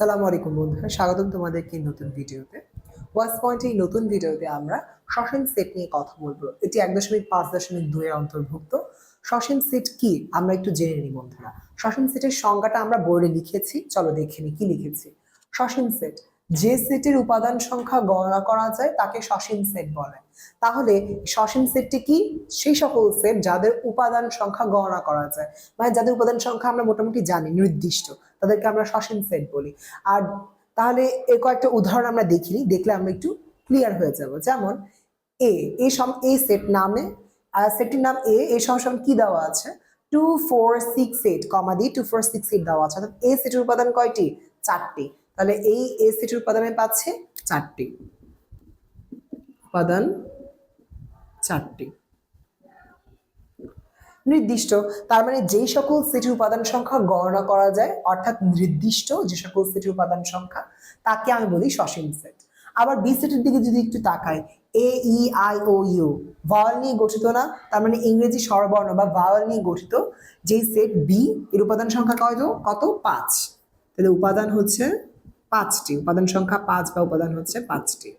সালামু আলাইকুম বন্ধুরা, স্বাগতম তোমাদেরকে নতুন ভিডিওতে। ওয়াস পয়েন্ট এই নতুন ভিডিওতে আমরা সসীম সেট নিয়ে কথা বলব। এটি এক দশমিক পাঁচ দশমিক দুয়ের অন্তর্ভুক্ত। সসীম সেট কি? আমরা একটু জেনে নিই বন্ধুরা। সসীম সেটের সংজ্ঞাটা আমরা বোর্ডে লিখেছি। চলো দেখে নিই কি লিখেছি। সসীম সেট যে সেটের উপাদান সংখ্যা গণনা করা যায়, তাকে সসীম সেট বলে। তাহলে সসীম সেটটি কি? সেই সকল সেট যাদের উপাদান সংখ্যা গণনা করা যায়। মানে যাদের উপাদান সংখ্যা আমরা মোটামুটি জানি, নির্দিষ্ট, তাদেরকে আমরা সসীম সেট বলি। আর তাহলে এর কয়েকটা উদাহরণ আমরা দেখিনি, দেখলে আমরা একটু ক্লিয়ার হয়ে যাব। যেমন, এ এই সম এই সেট নামে সেটটির নাম এ এই সম কি দেওয়া আছে? Two four six eight, comma দিয়ে টু ফোর সিক্স এইট দেওয়া আছে। অর্থাৎ এ সেটের উপাদান কয়টি? চারটি। তাহলে এই এ সেটের উপাদানে পাচ্ছে চারটি। উপাদান চারটি। নির্দিষ্ট, তার মানে যেই সকল সেটের উপাদান সংখ্যা গণনা করা যায়, অর্থাৎ নির্দিষ্ট যে সকল সেটের উপাদান সংখ্যা, তাকে আমি বলি সসীম সেট। আবার বি সেটের দিকে যদি একটু তাকাই A E I O U vowel নিয়ে গঠিত না, তার মানে ইংরেজি স্বরবর্ণ বা ভাওয়াল নিয়ে গঠিত যেই সেট বি এর উপাদান সংখ্যা কত? কত? পাঁচ। তাহলে উপাদান হচ্ছে পাঁচটি, উপাদান সংখ্যা পাঁচ বা উপাদান হচ্ছে পাঁচটি।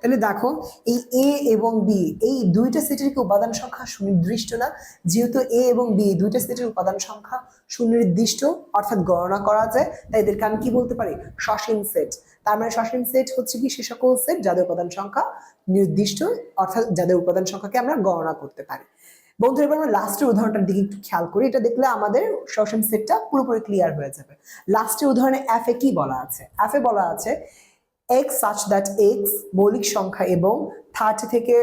তাহলে দেখো, এই এ এবং বি এই দুইটা সেটের কি উপাদান সংখ্যা সুনির্দিষ্ট না? যেহেতু এ এবং বি দুইটা সেটের উপাদান সংখ্যা সুনির্দিষ্ট, অর্থাৎ গণনা করা যায়, তাই এদেরকে আমি কি বলতে পারি? সসীম সেট। তার মানে সসীম সেট হচ্ছে কি? সে সকল সেট যাদের উপাদান সংখ্যা নির্দিষ্ট, অর্থাৎ যাদের উপাদান সংখ্যাকে আমরা গণনা করতে পারি। বন্ধুরা, এবার আমরা লাস্টের উদাহরণটার দিকে একটু খেয়াল করি। এটা দেখলে আমাদের সসীম সেটটা পুরোপুরি ক্লিয়ার হয়ে যাবে। লাস্টের উদাহরণে এফ এ কি বলা আছে? এ বলা আছে এক্স সাচ দ্যাট এক্স মৌলিক সংখ্যা এবং থার্টি থেকে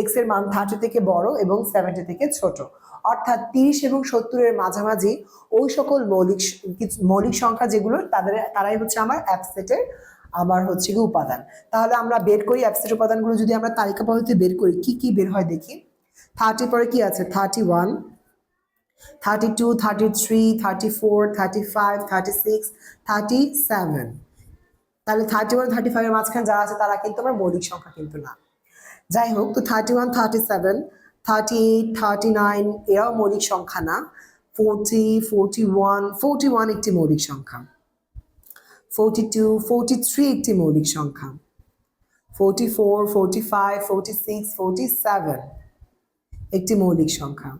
এক্সের মান থার্টি থেকে বড় এবং সেভেন্টি থেকে ছোট। অর্থাৎ তিরিশ এবং সত্তরের মাঝামাঝি ওই সকল মৌলিক মৌলিক সংখ্যা যেগুলো, তাদের, তারাই হচ্ছে আমার অ্যাপসেটের আমার হচ্ছে কি উপাদান। তাহলে আমরা বের করি অ্যাপসেট উপাদানগুলো যদি আমরা তালিকা পদ্ধতি বের করি, কি কি বের হয় দেখি? থার্টি পরে কি আছে? Thirty one, thirty two, thirty three, thirty four, thirty five, thirty six, thirty seven. তাহলে থার্টি ওয়ান, থার্টি ফাইভের মাঝখানে যারা আছে, তারা কিন্তু আমার মৌলিক সংখ্যা কিন্তু না। যাই হোক, তো thirty one, thirty seven, thirty eight, thirty nine, এরাও মৌলিক সংখ্যা না। Forty forty one forty one একটি মৌলিক সংখ্যা। ফোরটি টু, ফোরটি থ্রি একটি মৌলিক সংখ্যা। Forty four, forty five, forty six, forty seven. একটি মৌলিক সংখ্যা।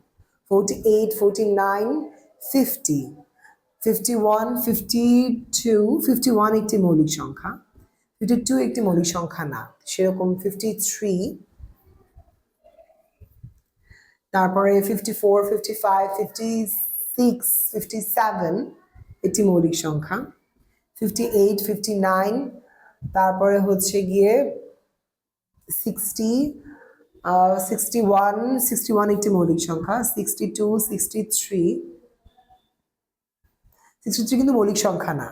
Forty eight forty nine fifty fifty one fifty two fifty one একটি মৌলিক সংখ্যা। ফিফটি টু একটি মৌলিক সংখ্যা না, সেরকম ফিফটি থ্রি তারপরে fifty four fifty five fifty six fifty seven একটি মৌলিক সংখ্যা। ফিফটি এইট ফিফটি নাইন তারপরে হচ্ছে গিয়ে sixty sixty one sixty one একটি মৌলিক সংখ্যা sixty two sixty three sixty three কিন্তু মৌলিক সংখ্যা না।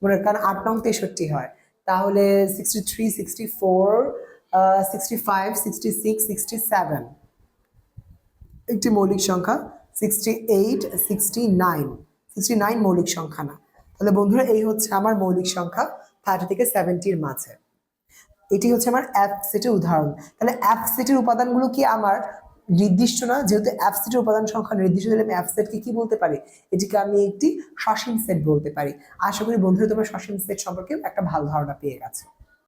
মনে কারণ আট নং তেষট্টি হয়। তাহলে sixty three sixty four sixty five sixty six sixty seven একটি মৌলিক সংখ্যা sixty eight sixty nine sixty nine মৌলিক সংখ্যা না। তাহলে বন্ধুরা, এই হচ্ছে আমার মৌলিক সংখ্যা থার্টি থেকে সেভেন্টির মাঝে। এটি হচ্ছে আমার অ্যাপসেটের উদাহরণ। তাহলে অ্যাপসেটের উপাদানগুলো কি আমার? নির্দিষ্ট না যেহেতু অ্যাপসেটের উপাদান সংখ্যা নির্দিষ্ট, তাহলে আমি অ্যাপসেটকে কি বলতে পারি? এটিকে আমি একটি সসীম সেট বলতে পারি। আশা করি বন্ধুরা, তোমরা সসীম সেট সম্পর্কে একটা ভালো ধারণা পেয়ে গেছো।